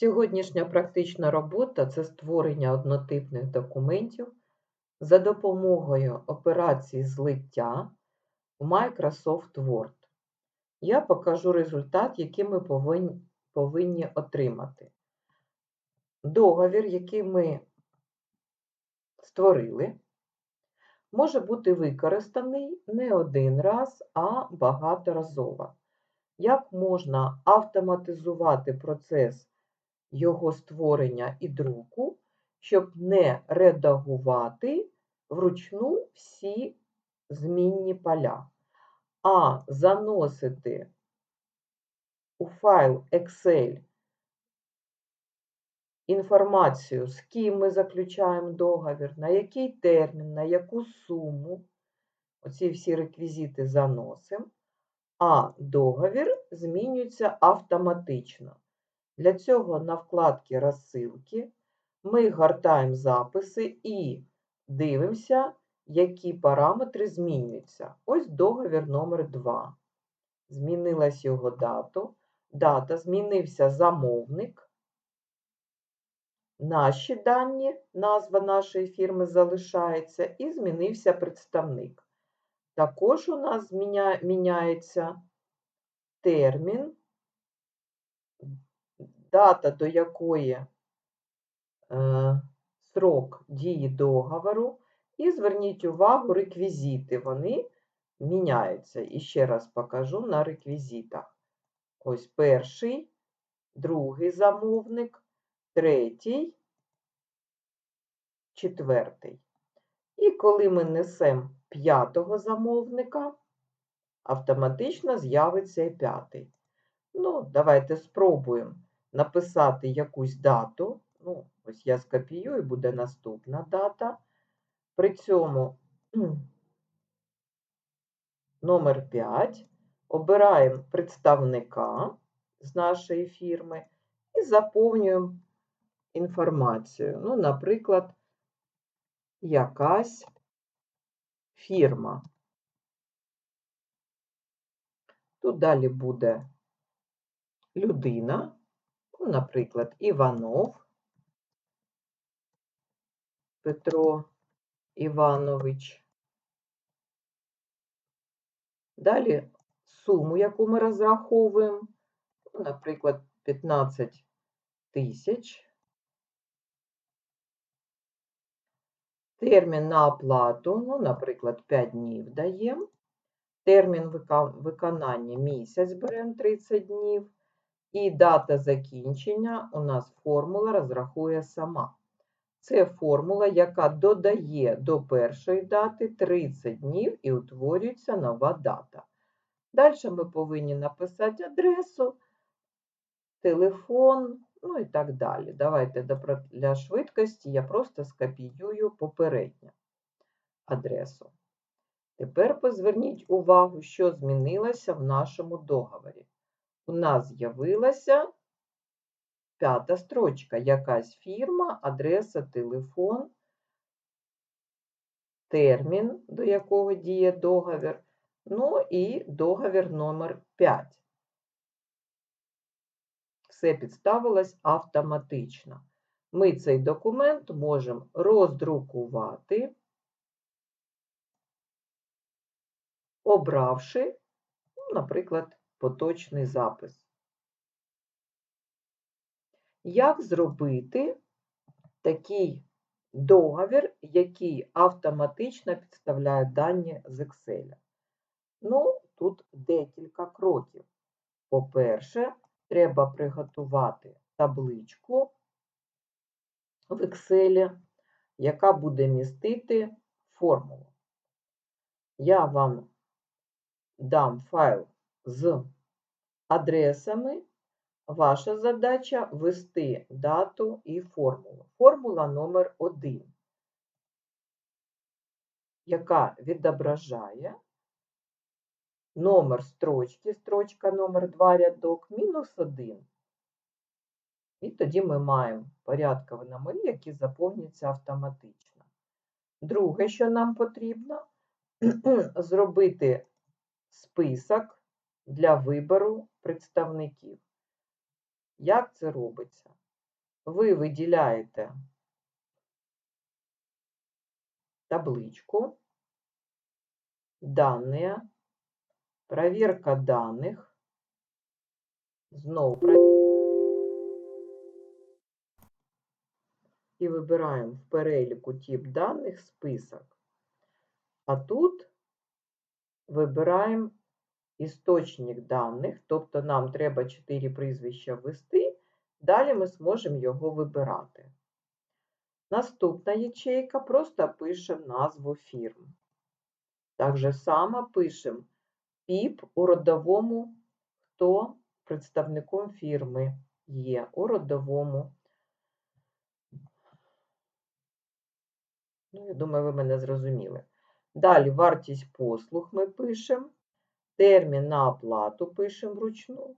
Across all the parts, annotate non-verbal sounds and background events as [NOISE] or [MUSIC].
Сьогоднішня практична робота це створення однотипних документів за допомогою операції злиття в Microsoft Word. Я покажу результат, який ми повинні, отримати. Договір, який ми створили, може бути використаний не один раз, а багаторазово. Як можна автоматизувати процес його створення і друку, щоб не редагувати вручну всі змінні поля, а заносити у файл Excel інформацію, з ким ми заключаємо договір, на який термін, на яку суму. Оці всі реквізити заносимо, а договір змінюється автоматично. Для цього на вкладці розсилки ми гортаємо записи і дивимося, які параметри змінюються. Ось договір номер 2 Змінилась його дату. Дата, змінився замовник. Наші дані, назва нашої фірми залишається, і змінився представник. Також у нас міняється термін дата, до якої е, срок дії договору, і зверніть увагу, реквізити, вони міняються. І ще раз покажу на реквізитах. Ось перший, другий замовник, третій, четвертий. І коли ми несемо п'ятого замовника, автоматично з'явиться і п'ятий. Ну, давайте спробуємо написати якусь дату. Ну, ось я скопіюю, буде наступна дата. При цьому [CLEARS THROAT] номер 5 обираємо представника з нашої фірми і заповнюємо інформацію. Ну, наприклад, якась фірма. Тут далі буде людина, наприклад, Іванов Петро Іванович. Далі суму, яку ми розраховуємо, ну, наприклад, 15 тисяч. Термін на оплату, ну, наприклад, 5 днів даємо. Термін виконання місяць беремо 30 днів. І дата закінчення у нас формула розрахує сама. Це формула, яка додає до першої дати 30 днів і утворюється нова дата. Далі ми повинні написати адресу, телефон, ну і так далі. Давайте для швидкості я просто скопіюю попередню адресу. Тепер позверніть увагу, що змінилося в нашому договорі у нас з'явилася п'ята строчка. Якась фірма, адреса, телефон, термін, до якого діє договір, ну і договір номер 5. Все підставилось автоматично. Ми цей документ можемо роздрукувати, обравши, ну, наприклад, поточний запис. Як зробити такий договір, який автоматично підставляє дані з Excel? Ну, тут декілька кроків. По-перше, треба приготувати табличку в Excel, яка буде містити формулу. Я вам дам файл з адресами. Ваша задача ввести дату і формулу. Формула номер 1 яка відображає номер строчки, строчка номер 2 рядок, мінус 1. І тоді ми маємо порядкові номери, які заповнюються автоматично. Друге, що нам потрібно, [CLEARS THROAT] зробити список для вибору представників. Як це робиться? ви виділяєте табличку «Данные», «Проверка даних», знову і вибираємо в переліку тип даних список. А тут вибираємо істочник даних, тобто нам треба 4 прізвища ввести, далі ми зможемо його вибирати. Наступна ячейка просто пишемо назву фірм. Так же само пишемо ПІП у родовому, хто представником фірми є у родовому. Ну, я думаю, ви мене зрозуміли. Далі вартість послуг ми пишемо, термін на оплату пишемо вручну,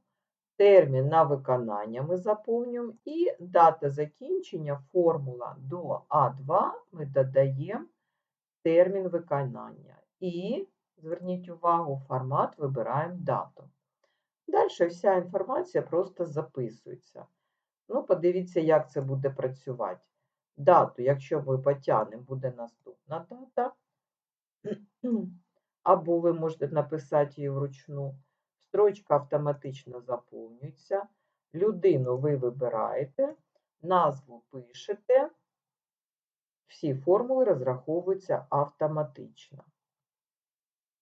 термін на виконання ми заповнюємо і дата закінчення, формула до А2 ми додаємо термін виконання. І, зверніть увагу, формат вибираємо дату. Далі вся інформація просто записується. Ну, подивіться, як це буде працювати. Дату, якщо ми потягнемо, буде наступна дата. Або ви можете написати її вручну. Строчка автоматично заповнюється. Людину ви вибираєте, назву пишете. Всі формули розраховуються автоматично.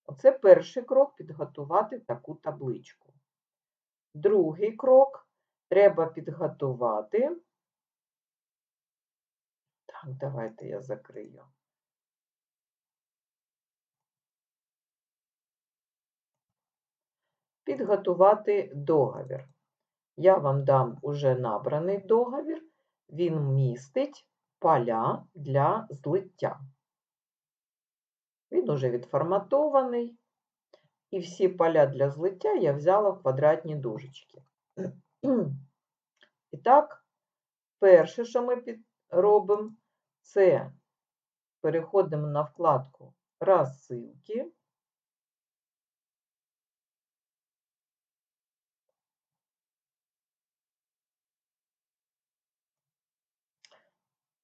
Оце перший крок підготувати таку табличку. Другий крок треба підготувати. Так, давайте я закрию. Підготувати договір. Я вам дам уже набраний договір, він містить поля для злиття. Він уже відформатований, і всі поля для злиття я взяла в квадратні дужечки. І так, перше, що ми робимо, це переходимо на вкладку розсилки.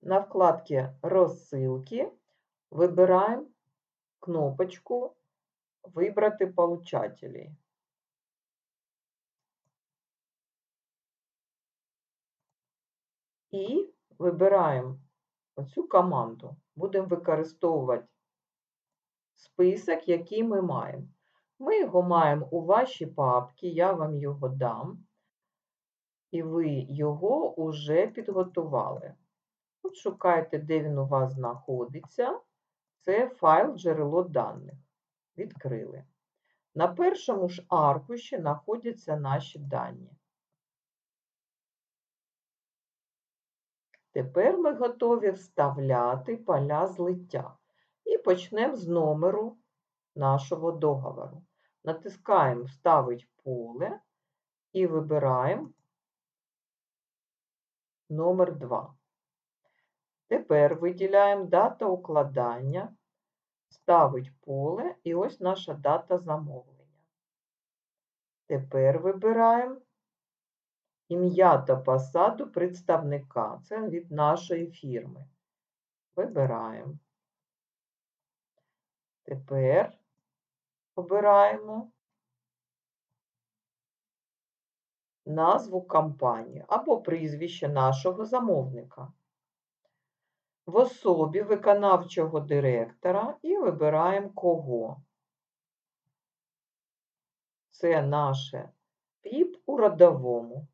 На вкладці розсилки вибираємо кнопочку Вибрати получателей. І вибираємо оцю команду. Будемо використовувати список, який ми маємо. Ми його маємо у вашій папці, я вам його дам, і ви його вже підготували. От шукайте, де він у вас знаходиться. Це файл джерело даних. Відкрили. На першому ж аркуші знаходяться наші дані. Тепер ми готові вставляти поля злиття. І почнемо з номеру нашого договору. Натискаємо Вставить поле і вибираємо номер 2. Тепер виділяємо дата укладання, ставить поле і ось наша дата замовлення. Тепер вибираємо ім'я та посаду представника. Це від нашої фірми. Вибираємо. Тепер обираємо назву компанії або прізвище нашого замовника. В особі виконавчого директора і вибираємо кого. Це наше ПІП у родовому.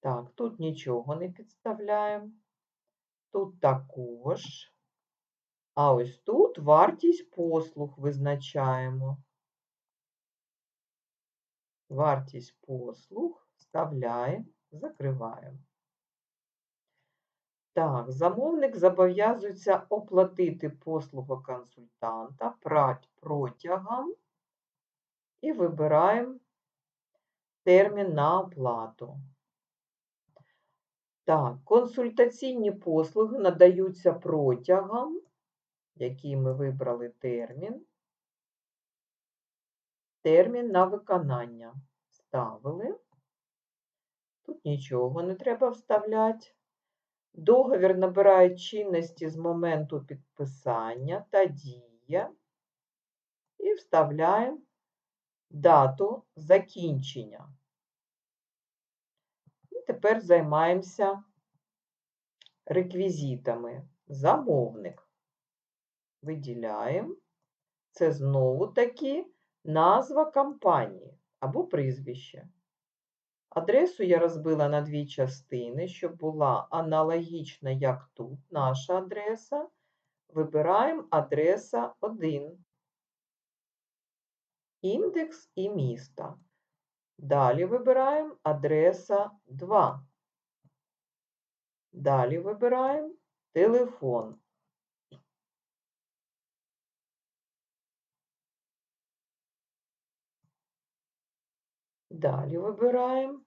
Так, тут нічого не підставляємо. Тут також. А ось тут вартість послуг визначаємо. Вартість послуг вставляємо, закриваємо. Так, замовник зобов'язується оплатити послугу консультанта прать протягом і вибираємо термін на оплату. Так, консультаційні послуги надаються протягом, який ми вибрали термін. Термін на виконання ставили. Тут нічого не треба вставляти. Договір набирає чинності з моменту підписання та дія. І вставляємо дату закінчення. І тепер займаємося реквізитами. Замовник. Виділяємо. Це знову таки назва компанії або прізвище. Адресу я розбила на дві частини, щоб була аналогічна, як тут, наша адреса. Вибираємо адреса 1. Індекс і місто. Далі вибираємо адреса 2. Далі вибираємо телефон. Далі вибираємо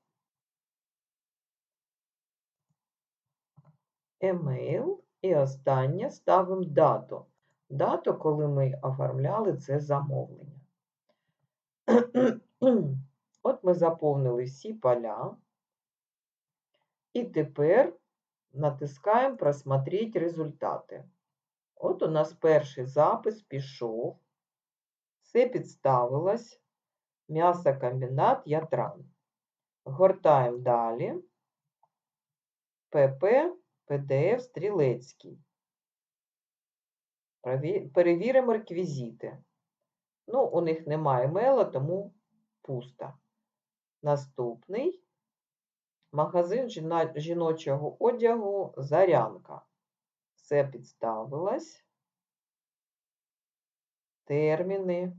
емейл і останнє ставимо дату. Дату, коли ми оформляли це замовлення. [CLEARS THROAT] От ми заповнили всі поля. І тепер натискаємо «Просмотреть результати». От у нас перший запис пішов. Все підставилось. М'ясокомбінат Ятран. Гортаємо далі. ПП, ПДФ Стрілецький. Перевіримо реквізити. Ну, у них немає мела, тому пусто. Наступний магазин жіночого одягу Зарянка. Все підставилось. Терміни,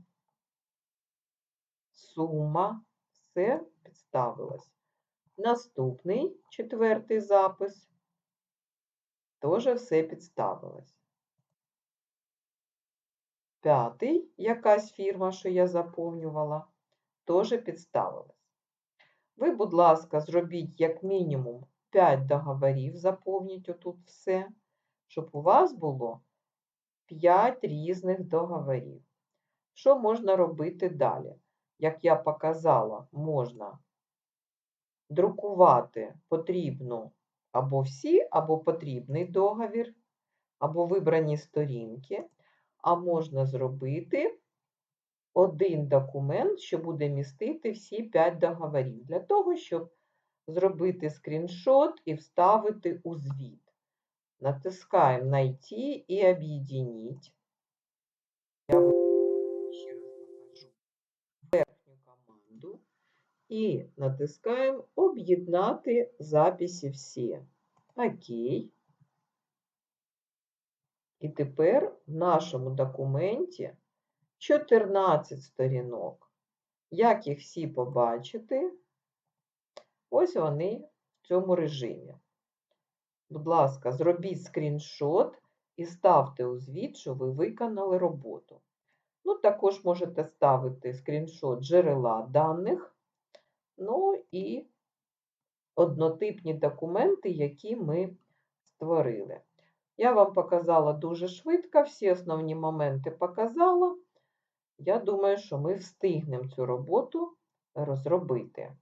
сума, все підставилось. Наступний четвертий запис. Теж все підставилось. П'ятий, якась фірма, що я заповнювала, теж підставилась. Ви, будь ласка, зробіть як мінімум 5 договорів, заповніть отут все, щоб у вас було 5 різних договорів. Що можна робити далі? Як я показала, можна друкувати потрібну або всі, або потрібний договір, або вибрані сторінки, а можна зробити один документ, що буде містити всі 5 договорів, для того, щоб зробити скріншот і вставити у звіт. Натискаємо «Найти» і «Об'єдніть». І натискаємо «Об'єднати записи всі». Окей. І тепер в нашому документі 14 сторінок. Як їх всі побачити? Ось вони в цьому режимі. Будь ласка, зробіть скріншот і ставте у звіт, що ви виконали роботу. Ну, також можете ставити скріншот джерела даних, ну і однотипні документи, які ми створили. Я вам показала дуже швидко, всі основні моменти показала. Я думаю, що ми встигнемо цю роботу розробити.